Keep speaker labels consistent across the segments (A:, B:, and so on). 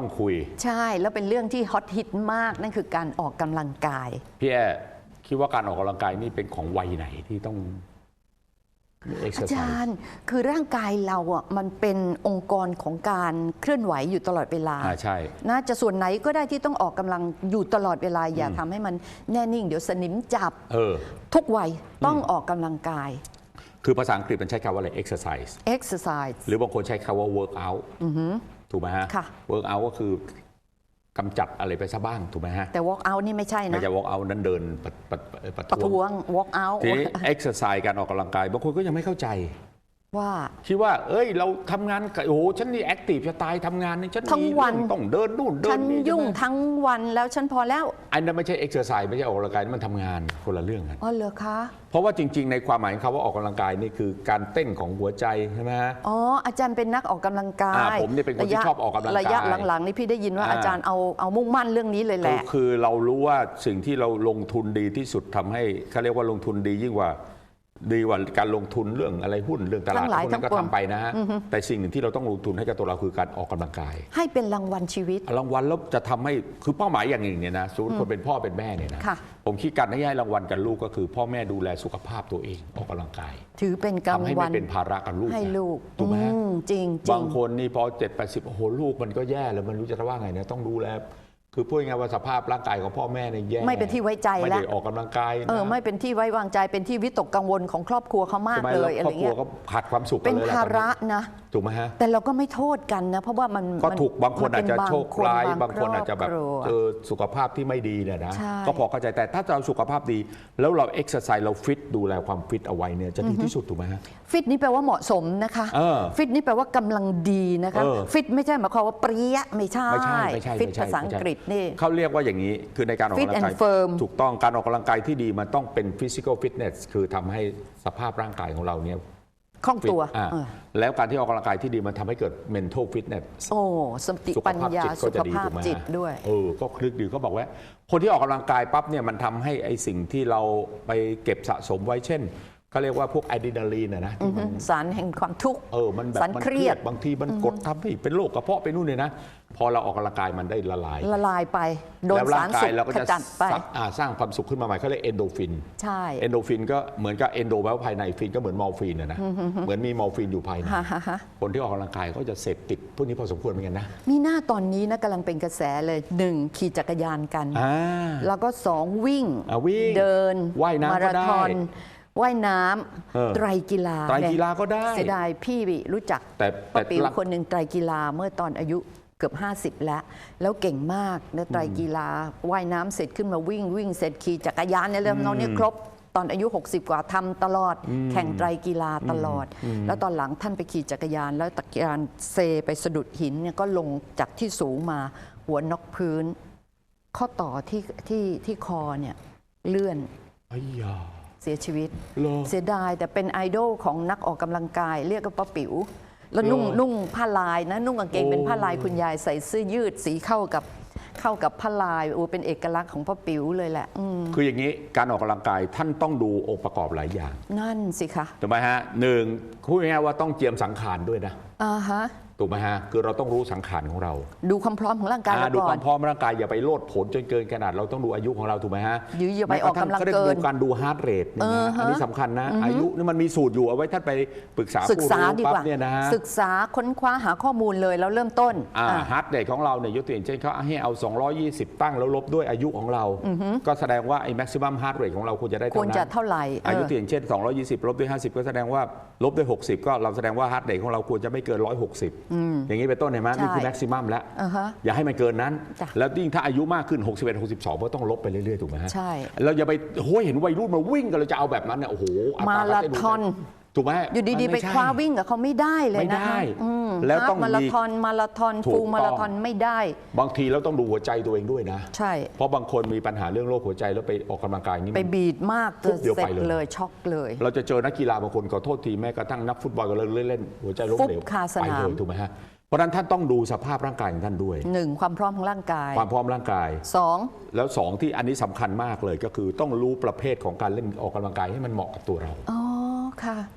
A: ต้องคุย
B: ใช่แล้วเป็นเรื่องที่ฮอตฮิตมากนั่นคือการออกกำลังกาย
A: พี่แอคิดว่าการออกกำลังกายนี่เป็นของวัยไหนที่ต้องเอ็กซ์
B: อา
A: ไซ
B: จาร
A: ส์
B: ย์คือร่างกายเราอะมันเป็นองค์กรของการเคลื่อนไหวอยู่ตลอดเวลา
A: อ่าใช่
B: น่าจะส่วนไหนก็ได้ที่ต้องออกกำลังอยู่ตลอดเวลา อย่าทำให้มันแน่นิ่ง เดี๋ยวสนิมจับ
A: เออ
B: ทุกวัยต้องออกกำลังกาย
A: คือภาษาอังกฤษมันใช้คำว่าอะไร exercise
B: exercise
A: หรือบางคนใช้คำว่า work out ถูกไหมฮะ
B: ค่ะ
A: work out ก็คือกำจัดอะไรไปซะบ้างถูกไหมฮะ
B: แต่ walk out นี่ไม่ใช่
A: ไม่
B: นะ
A: ใช่ walk out นั้นเดินปะปะปะ
B: ประ
A: ท้
B: ท้
A: ว
B: ว
A: ง
B: ง walk out
A: ทีนี้ exercise การออกกำลังกายบางคนก็ยังไม่เข้าใจ
B: ว่า
A: คิดว่า เอ้ย เราทำงานกับโอ้โหฉันนี่แอคทีฟจะตายทำงานนี่ฉัน
B: ทั้ง
A: มี
B: วัน
A: เรื่องต้องเดินนู่นเดิ
B: ฉั
A: น
B: น
A: นี่
B: ยุ่ง
A: ใช่ไหม
B: ทั้งวันแล้วฉันพอแล้ว
A: อันนั้นไม่ใช่ exercise ไม่ใช่ออกกำลังกายนั่นมันทำงานคนละเรื่องกัน
B: อ๋อเหรอคะ
A: เพราะว่าจริง ๆ ในความหมายของคำว่าออกกำลังกายนี่คือการเต้นของหัวใจใช่ไหมฮะ
B: อ๋ออาจารย์เป็นนักออกกำลังกา
A: อ่ายผมเนี่ยเป็นคนที่
B: ระยะ
A: ชอบออกกำลังกาย
B: ระยะหลังๆนี่พี่ได้ยินว่า
A: อ่า
B: อาจารย์เอาเอามุ่งมั่นเรื่องนี้เลยแห
A: คือ
B: ละ
A: คือเรารู้ว่าสิ่งที่เราลงทุนดีที่สุดทำให้เขาเรียกว่าลงทุนดียิ่งกว่า ดีกว่าการลงทุนเรื่องอะไรหุ้นเรื่องตลาด
B: ทั้งหลาย
A: พวกนั้นก็
B: ทั้งปวง
A: ทำไปนะฮะแต่สิ่งหนึ่งที่เราต้องลงทุนให้กับตัวเราคือการออกกำลังกาย
B: ให้เป็นรางวัลชีวิต
A: รางวัลแล้วจะทำให้คือเป้าหมายอย่างหนึ่งเนี่ยนะสมมติคนเป็นพ่อเป็นแม่เนี่ยนะ
B: ค่ะ
A: ผมคิดการให้ให้รางวัลกับลูกก็คือ พ่อแม่ดูแลสุขภาพตัวเองออกกำลังกาย
B: ถือเป็นรา
A: ทำ
B: ง
A: ให้
B: วั
A: ไม่
B: ล
A: เป็นภาระกับลูก
B: ให้
A: นะ
B: ลูก
A: ถูกไหมฮะ
B: อืจริงจริ
A: บางงคนนี่พอเจ็ดแปดสิบโอ้โหลูกมันก็แย่แล้วมันรู้จะว่าไงเนี่ยต้องดูแล คือพูดง่ายๆว่าสภาพร่างกายของพ่อแม่เนี่ยแย่
B: ไม่เป็นที่ไว้ใจ
A: ไม่
B: แล้ว
A: ได้ออกกำลังกายนะ
B: เออไม่เป็นที่ไว้วางใจเป็นที่วิตกกังวลของครอบครัวเขามาก
A: ใช่ไหม
B: เล
A: แล้ว
B: ยอะ
A: คร
B: ไร
A: อบครัว
B: เงี้ย
A: ก็ขาดความสุขกั
B: เป็น
A: เลยแหล
B: ภาระ
A: ตอนนี้
B: นะ
A: ถูกไหมฮะ
B: แต่เราก็ไม่โทษกันนะ เพราะว่ามัน
A: ก็
B: มัน
A: ถูกบางคน
B: มั
A: อาจ
B: เป็
A: จะ
B: บ
A: โชคร้ายบางคนอาจจะแบบ
B: ครอบครัว
A: เจอสุขภาพที่ไม่ดีเนี่ยนะ
B: ใช่
A: ก็พอเข้าใจแต่ถ้าเราสุขภาพดี แล้วเราเอ็กซ์ไซส์เราฟิตดูแลความฟิตเอาไว้เนี่ยจะดีที่สุดถูกไหมฮะ
B: ฟิตนี่แปลว่าเหมาะสมนะคะ
A: เออ
B: ฟิตนี่แปลว่ากำลังดีนะคะ
A: เออ
B: ฟิตไม่ใช่หมายความว่าเปรี้ยไม่ใช่
A: ไม่ใช่ไม่ใช่
B: ฟิต
A: ไม่ใช่
B: ภาษาอังกฤษนี่
A: เขาเรียกว่าอย่างนี้ คือในการออก
B: Fit
A: กำลังกาย
B: and firm
A: ถูกต้องการออกกำลังกายที่ดีมันต้องเป็น physical fitness คือทำให้สภาพร่างกายของเราเนี่ย
B: คล่องตัว
A: อ่า
B: เออ
A: แล้วการที่ออกกำลังกายที่ดีมันทำให้เกิด mental fitness
B: โอ้สติ
A: สุข
B: ปัญ
A: ภาพ
B: ญา
A: จิต
B: สุ
A: ก็จะ
B: ข
A: ดี
B: ภาพ
A: ถูกไหม
B: จิตด้วย
A: เออก็คลึกดีเขาบอกว่า คนที่ออกกำลังกายปั๊บเนี่ยมันทำให้ไอ้สิ่งที่เราไปเก็บสะสมไว้เช่น เขาเรียกว่าพวกอะดรีนาลีนนะนะที่มัน
B: สารแห่งความทุกข์
A: เออมันแบบ
B: สาร
A: มัน
B: เครียด
A: บางทีมันกดทำให้เป็นโรคกระเพาะไปนู่นเนี่ยนะ พอเราออกกำลังกายมันได้ละลาย
B: ละลายไป โดน
A: แล้ว
B: สา
A: ร่ารงกา
B: สุ
A: ย
B: ข
A: เราก็
B: ข
A: จะ
B: จัดไป
A: สร้างอ่าสร้างความสุขขึ้นมาใหม่เขาเรียกเอนโดฟิน
B: ใช่
A: เอนโดฟินก็เหมือนกับเอนโดแปลว่าภายในฟินก็เหมือนมอร์ฟีนนะนะ เหมือนมีมอร์ฟีนอยู่ภายใน
B: ฮ่าฮ่าฮ่า
A: คนที่ออกกำลังกายก็จะเสพติดพวกนี้พอสมควรเหมือนกันนะ
B: มีหน้าตอนนี้นะกำลังเป็นกระแสเลยหนึ่งขี่จักรยานกัน
A: อ่า
B: แล้วก็สองวิ่ง
A: อะวิ่ง
B: เดิน
A: ว่ายน้ำ
B: มา
A: ก็
B: รา
A: ได้
B: ธอน ว่ายน้
A: เออำ
B: ไตรกีฬา
A: ไตรกีฬาก็ได้
B: เสียดายพี่รู้จัก
A: แต่
B: ป้า
A: แต่
B: ปิว
A: ละ
B: คนหนึ่งไตรกีฬาเมื่อตอนอายุเกือบ 50 แล้ว แล้วเก่งมากนะไตรกีฬาว่ายน้ำเสร็จขึ้นมาวิ่งวิ่งเสร็จขี่จักรยานเนี่ยเรื่องน้องเนี่ยครบตอนอายุ 60 กว่าทำตลอด แข่งไตรกีฬาตลอด แล้วตอนหลังท่านไปขี่จักรยาน แล้วจักรยานเซไปสะดุดหินเนี่ยก็ลงจากที่สูงมาหัวนอกพื้น ข้อต่อที่ที่ที่คอเนี่ยเลื่อน
A: ไอ้ยา
B: เสียชีวิต
A: เหรอ
B: เสียดายแต่เป็นไอดอลของนักออกกำลังกาย เรียกว่าป้าปิ๋วแล้วนุ่ง
A: เหรอ
B: นุ่งผ้าลายนะ นุ่งกางเกง
A: โอ้
B: เป็นผ้าลายคุณยายใส่เสื้อยืดสีเข้ากับเข้ากับผ้าลายโอ้เป็นเอกลักษณ์ของป้าปิ๋วเลยแหละอืม
A: คืออย่างนี้การออกกำลังกายท่านต้องดูองค์ประกอบหลายอย่าง
B: นั่นสิคะ
A: ถูกไหมฮะหนึ่งพูดง่ายๆว่าต้องเจียมสังขารด้วยนะ
B: อ่าฮะ
A: ถูกไหมฮะคือเราต้องรู้สังขารของเรา
B: ดูความพร้อมของร่างกาย
A: อ่า
B: เรา
A: ดู
B: ก่
A: ค
B: อ
A: วาน มพร้อมร่างกายอย่าไปโลดโผนจนเกินขนาดเราต้องดูอายุของเราถูกไหมฮะ
B: หรืออย่าไปออกกำลัง
A: แม้ระทั่
B: เกิ
A: เขา
B: น
A: ดูการดูฮาร์ดเรทเนี่ย
B: เออ
A: นะ
B: ฮะ
A: อันนี้สำคัญนะ อายุนี่มันมีสูตรอยู่เอาไว้ท่านไปปรึกษา
B: ศึกษา
A: ผู้รู้
B: ดี
A: ปั๊
B: ก
A: บ
B: ว่า
A: เนี่ยนะฮะ
B: ศึกษาค้นคว้าหาข้อมูลเลยแล้วเริ่มต้น
A: อ่า
B: อ่า
A: ฮาร์ดเรทของเราเนี่ยยกตัวอย่างเช่นเขาให้เอา 220 ตั้งแล้วลบด้วยอายุของเรา ก็แสดงว่าไอ้แม็กซิมัมฮาร์ดเรทของเราควรจะได้
B: คว
A: เท่ารนั้น
B: จะเท่าไหร่เอ
A: อายุ
B: อ
A: ตัวอย่างเช่น 220 ลบด้วย 50 ก็แสดงว่าลบด้วย 60 ก็เราแสดงว่าฮาร์ดเรทของเราควรจะไม่เกิน 160อย่างนี้เป็นต้นเห็นไหม
B: ใช่
A: นี่คือแม็กซิมัมแล้ว
B: อ่าฮะ
A: อย่าให้มันเกินนั้น
B: จ้ะ
A: แล้วยิ่งถ้าอายุมากขึ้น 61 62ก็ต้องลบไปเรื่อย ๆ ถูกไหมฮะ
B: ใช่
A: เราอย่าไปโอ้ยเห็นวัยรุ่นมาวิ่งกันเราจะเอาแบบนั้นเนี่ยโอ้โหอัต
B: มาราธอน
A: ถูกไหม
B: อยู่ดีๆ
A: มัน
B: ไป
A: ม่ใช่
B: คว้าวิ่งกับเขาไม่ได้เลย
A: ไม่
B: นะ
A: ได้
B: คะอืม
A: แล้วต้อง
B: ฮาล์ฟมารา
A: มี
B: ธอนมาราธอน
A: ถูก
B: ฟูลมารา
A: ต้อง
B: ธอนไม่ได้
A: บางทีเราต้องดูหัวใจตัวเองด้วยนะ
B: ใช่
A: เพราะบางคนมีปัญหาเรื่องโรคหัวใจแล้วไปออกกำลังกายนี่
B: ไป
A: มัน
B: บีดมาก
A: ฟุบเดียว
B: เสร็
A: ไป
B: จ
A: เลย
B: เลยช็อกเลย
A: เราจะเจอนักกีฬาบางคนขอโทษทีแม้กระทั่งนักฟุตบอลก็เล่นเล่นๆหัวใจล้มเหลว
B: ฟุบคาส
A: ไป
B: นาม
A: เลยถูกไหมฮะเพราะฉะนั้นท่านต้องดูสภาพร่างกายของท่านด้วย
B: หนึ่งความพร้อมของร่างกาย
A: ความพร้อมร่างกาย
B: สอง
A: แล้วสองที่อันนี้สำคัญมากเลยก็คือต้องรู้ประเภทของการเล่นออกกำลังกายให้มันเหมาะกับตัวเรา
B: อ๋อค่ะ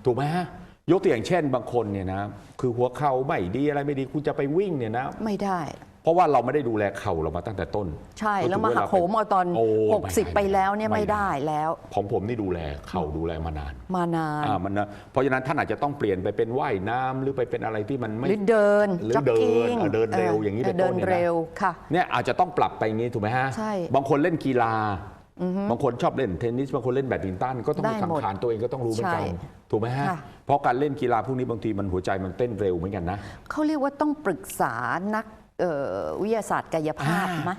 A: ถูกไหมฮะยกตัวอย่างเช่นบางคนเนี่ยนะคือหัวเข่าไม่ดีอะไรไม่ดีคุณจะไปวิ่งเนี่ยนะ
B: ไม่ได้
A: เพราะว่าเราไม่ได้ดูแลเข่าเรามาตั้งแต่ต้น
B: ใช่
A: พอ
B: แล้ว
A: ถึง
B: มาหักโหมเอาตอน
A: โอ้
B: 60 ไปแล้วเนี่ยไม่ได้แล้ว
A: ของผมนี่ดูแลเข่าดูแลมานาน
B: มานาน
A: อ่ามันนะเพราะฉะนั้นท่านอาจจะต้องเปลี่ยนไปเป็นว่ายน้ำหรือไปเป็นอะไรที่มันไม่
B: หรือเดิน
A: หรือ
B: จ็อกกิ้ง
A: เดินเออเดินเร็วอย่างนี้เป็นต้น
B: เดิน
A: เนี่ยนะ
B: เร็วค่ะ
A: เนี่ยอาจจะต้องปรับไปอย่างนี้ถูกไหมฮะ
B: ใช่
A: บางคนเล่นกีฬา บางคนชอบเล่นเทนนิสบางคนเล่นแบดมินตันก็ต้อง
B: ได้
A: มีสัง
B: หมด
A: ขารตัวเองก็ต้องรู้เหมือนกัน
B: ใช่
A: ถูกไหมฮะ
B: ค่ะ
A: เพราะการเล่นกีฬาพวกนี้บางทีมันหัวใจมันเต้นเร็วเหมือนกันนะ
B: เขาเรียกว่าต้องปรึกษานักเอ่อวิทยาศาสตร์กายภาพ
A: อ่า
B: ไหม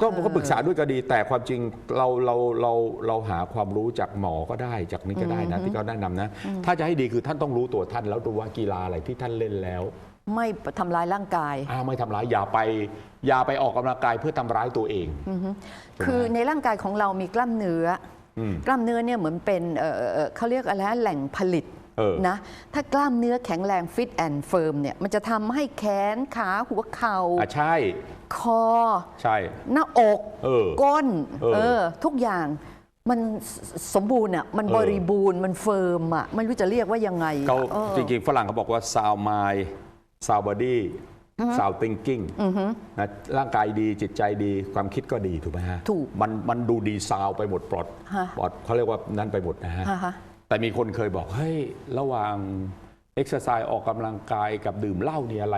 A: ก็ก็ปรึกษาด้วยก็ดี แต่ความจริงเราเราเราเราหาความรู้จากหมอก็ได้จากนี้ก็ได้นะที่เขาแนะนำนะ ถ้าจะให้ดีคือท่านต้องรู้ตัวท่านแล้วดูว่ากีฬาอะไรที่ท่านเล่นแล้ว
B: ไม่ทำร้ายร่างกาย
A: อ้าวไม่ทำร้ายอย่าไปอย่าไปออกกำลังกายเพื่อทำร้ายตัวเอง
B: คือในร่างกายของเรามีกล้ามเนื้ออ
A: ม
B: กล้ามเนื้อเนี่ยเหมือนเป็นเอ่อเอ่อเอ่อเขาเรียกอะไรนะแหล่งผลิต
A: เออ
B: นะ ถ้ากล้ามเนื้อแข็งแรงฟิตแอนด์เฟิร์มเนี่ยมันจะทำให้แขนขาหัวเข่า
A: อะใช่
B: คอ
A: ใช่
B: หน้าอก
A: เออ
B: ก้น
A: เออ
B: เออทุกอย่างมันสสมบูรณ์อะมัน
A: เออ บ
B: ริบูรณ์มันเฟิร์มอะไม่รู้จะเรียกว่ายังไง
A: เขา
B: เออ
A: จริงๆ ฝรั่งเขาบอกว่า sound mind sound body sound thinking นะร่างกายดีจิตใจดีความคิดก็ดีถูกไหมฮะ
B: ถูก
A: มันมันดูดีซาวไปหมดปลอด
B: ฮะ
A: ปลอดเขาเรียกว่านั่นไปหมดนะฮะ
B: ฮะฮะ
A: แต่มีคนเคยบอกเฮ้ยระหว่างเอ็กซ์ไซส์ออกกำลังกายกับดื่มเหล้านี่อะไร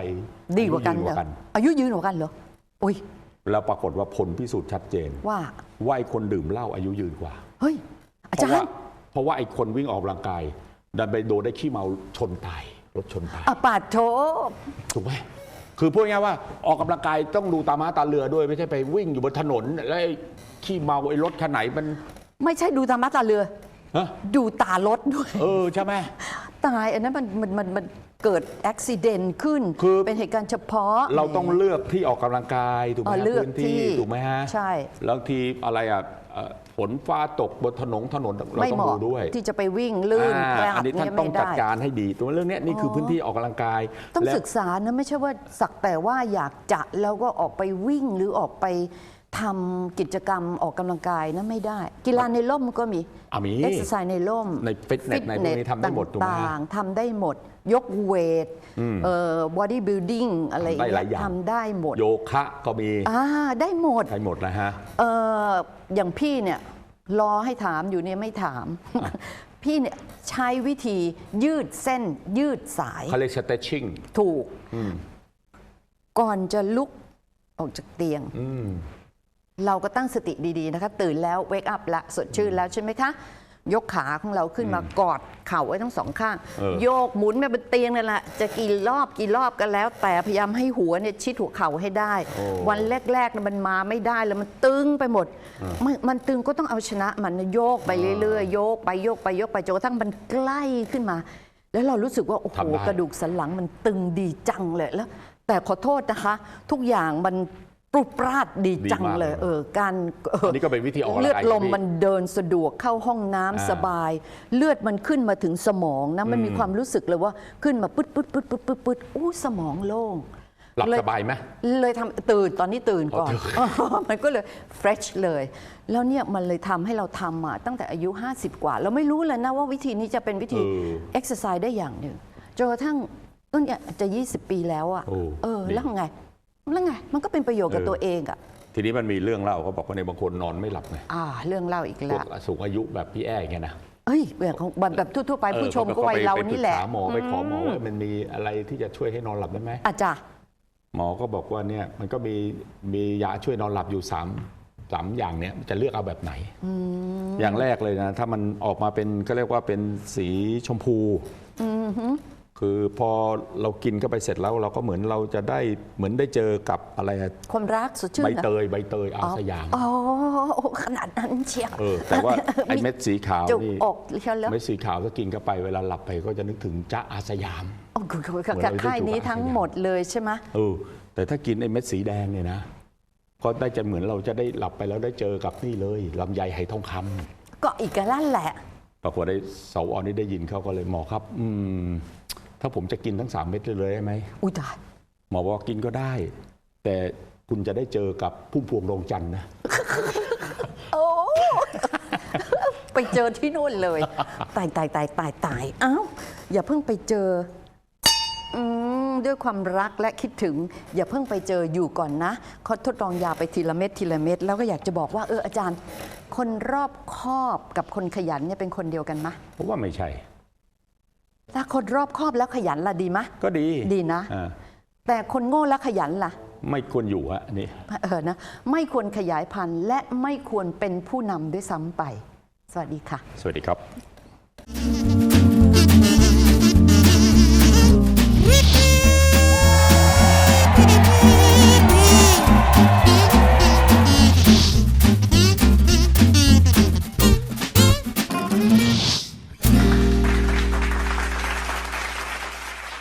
B: ดีกว่ากัน
A: ดี
B: เหรออายุยืนกว่ากันเหรออุ้ย
A: แล้วปรากฏว่าผลพิสูจน์ชัดเจน
B: ว่า
A: ว่าไอ้คนดื่มเหล้าอายุยืนกว่า
B: เฮ้ยอา
A: เพ
B: จา
A: ราะ
B: ร
A: ว่า
B: ย์
A: เพราะว่าไอ้คนวิ่งออกกำลังกาย ดันไปโดนได้ขี้เมาชนตาย รถชนตาย
B: อะปาดโถ
A: ถูกไหมคือพูดง่ายๆว่าออกกำลังกายต้องดูตาม้าตาเรือด้วยไม่ใช่ไปวิ่งอยู่บนถนน แล้วไอ้ขี้เมาไอ้รถคันไหนมัน
B: ไม่ใช่ดูตามาตาเรือ
A: ฮะ
B: ดูตารถด้วย
A: เออใช่ไหม
B: ตาย อันนั้นมันมันมันมันเกิดอุบิเหตุขึ้น
A: คือ
B: เป็นเหตุการณ์เฉพาะ
A: เราต้องเลือกที่ออกกำลังกายถูกไหม
B: อ๋อ
A: ฮะ
B: เลือก
A: พื้นที่
B: ที่
A: ถูกไหมฮะ
B: ใช่
A: แล้วทีอะไรอะเอ่อ ฝนฟ้าตกบนถนนถนนเรา
B: ไม่
A: ต้อ
B: เห
A: ง
B: มาะ
A: ดูด้วย
B: ที่จะไปวิ่งลื่น
A: อ่า
B: พลา
A: อั
B: ด
A: นนี้ท่าน
B: เนี่ย
A: ต้อง
B: ไม่
A: จัด
B: ได้
A: การให้ดีตรงเรื่องเนี้ยนี่คือพื้นที่ออกกำลังกาย
B: ต้อง
A: และ
B: ศึกษานะไม่ใช่ว่าสักแต่ว่าอยากจะแล้วก็ออกไปวิ่งหรือออกไป ทำกิจกรรมออกกำลังกายนะไม่ได้ กีฬาในร่มก็มี
A: อะมี
B: เอ็กซ์ไซส์ในร่ม
A: ในฟิตเนสในพวกนี้ทำได้หมดถูกไหมฮะ
B: ต่างๆทำได้หมด ยกเวทเอ่อบอดี้บิ l ดิ้งอะไร
A: ทำได้หลายอย่าง
B: ทำได้หมด
A: โยคะก็มี
B: อ่าได้หมด
A: ใช้หมดนะฮะ
B: เอ่ออย่างพี่เนี่ยรอให้ถามอยู่เนี่ยไม่ถาม พี่เนี่ยใช้วิธียืดเส้นยืดสาย
A: เขาเรียก stretching
B: ถูก ก่อนจะลุกออกจากเตียง
A: อืม
B: เราก็ตั้งสติดีๆนะคะ ตื่นแล้วเวกอัพละสดชื่นแล้วใช่ไหมคะ ยกขาของเราขึ้นมากอดเข่าไว้ทั้งสองข้าง
A: เออ
B: โยกหมุนไปบนเตียงนั่นแหละจะกี่รอบกี่รอบก็แล้ว แต่พยายามให้หัวเนี่ยชิดหัวเข่าให้ได้วันแรกๆเนี่ยมันมาไม่ได้แล้วมันตึงไปหมดมันมันตึงก็ต้องเอาชนะมันนะโยกไปเรื่อยๆโยกไปโยกไปโยกไปจนกระทั่งมันใกล้ขึ้นมา แล้วเรารู้สึกว่าโอ้โห
A: ทำได้
B: กระดูกสันหลังมันตึงดีจังเลยแล้ว แต่ขอโทษนะคะ ทุกอย่างมัน ปรุปราดดีจัง
A: ดีมาก
B: เลย
A: เลย
B: เออการเออ
A: อันนี้ก็เป็นวิธีออกกำลังกาย
B: เลือดลม
A: ของพี่
B: มันเดินสะดวกเข้าห้องน้ำ
A: อ่า
B: สบาย เลือดมันขึ้นมาถึงสมองนะมันมีความรู้สึกเลยว่าขึ้นมาปึ๊ดปึ๊ดปึ๊ดปึ๊ดปึ๊ดปึ๊ดอู้สมองโล่ง
A: หลับ
B: เล
A: สบายไหม
B: เลยทำตื่นตอนนี้ตื่นก่อน
A: อ๋อ
B: มันก็เลย fresh เลย แล้วเนี่ยมันเลยทำให้เราทำมาตั้งแต่อายุ 50 กว่า เราไม่รู้เลยนะว่าวิธีนี้จะเป็นวิธี
A: เออ
B: exercise ได้อย่างหนึ่งจนกระทั่งก็เนี่ยจะ 20 ปีแล้วอะ
A: โอ้
B: เออ
A: ดี
B: แล้วไง แล้วไงมันก็เป็นประโยชน์กับ
A: เออ
B: ตัวเองอะ
A: ทีนี้มันมีเรื่องเล่าเขาบอกว่าในบางคนนอนไม่หลับไง
B: อ่า เรื่องเล่าอีก
A: พว
B: แล้ว
A: กสูงอายุแบบพี่แอ้อย่างเงี้ยนะ
B: เอ้ยแบบของแบบทั่วๆไปผู้ชมก็วัยเรานี่แหละ
A: ไปปรึกษาหมอไปขอหมอว่ามันมีอะไรที่จะช่วยให้นอนหลับได้ไหม
B: อาจารย์
A: หมอก็บอกว่าเนี่ยมันก็มีมียาช่วยนอนหลับอยู่สามสามอย่างเนี่ยจะเลือกเอาแบบไหน อย่างแรกเลยนะ ถ้ามันออกมาเป็นก็เรียกว่าเป็นสีชมพู คือพอเรากินเข้าไปเสร็จแล้วเราก็เหมือนเราจะได้เหมือนได้เจอกับอะไรอะ
B: ความรักสดชื่น
A: ใบ
B: นะ
A: เตยใบเตยอาสยาม
B: อ๋อขนาดนั้นเชียว
A: เออแต่ว่าไอ้เม็ดสีขาว
B: จุก
A: นี่
B: อกเชียวแล้ว
A: เม็ดสีขาวถ้ากินเข้าไปเวลาหลับไปก็จะนึกถึงจ๊ะอาสยาม
B: โอ้โห
A: เหมือนเราได้
B: ค่ายนี้
A: จุก
B: ทั้ง
A: อาสยาม
B: หมดเลยใช่ไหม
A: เออแต่ถ้ากินไอ้เม็ดสีแดงเนี่ยนะก็ได้จะเหมือนเราจะได้หลับไปแล้วได้เจอกับนี่เลยลำไยไหทองคำ
B: ก็อีกกันนั่นแหละ
A: ปรากฏได้เสาออนนี่ได้ยินเขาก็เลยหมอครับ อืม ถ้าผมจะกินทั้งสามเม็ดเลยเลยได้ไหม
B: อุ้ยตาย
A: หมอบอกว่ากินก็ได้ แต่คุณจะได้เจอกับพุ่มพวงดวงจันทร์นะ
B: โอ้ไปเจอที่นู่นเลย ตายตายตายตายตายเอ้าอย่าเพิ่งไปเจอไปอืมด้วยความรักและคิดถึง อย่าเพิ่งไปเจออยู่ก่อนนะเขาทดลองยาไปทีละเม็ดทีละเม็ดแล้วก็อยากจะบอกว่าเอออาจารย์ คนรอบคอบกับคนขยันเนี่ยเป็นคนเดียวกันมะ
A: ผมว่าไม่ใช่
B: ถ้าคนรอบคอบแล้วขยันล่ะดีมะ
A: ก็ดี
B: ดีนะ
A: อ่า
B: แต่คนโง่แล้วขยันล่ะ
A: ไม่ควรอยู่ฮะนี่
B: เออนะไม่ควรขยายพันธุ์ และไม่ควรเป็นผู้นำด้วยซ้ำไป สวัสดีค่ะ
A: สวัสดีครับ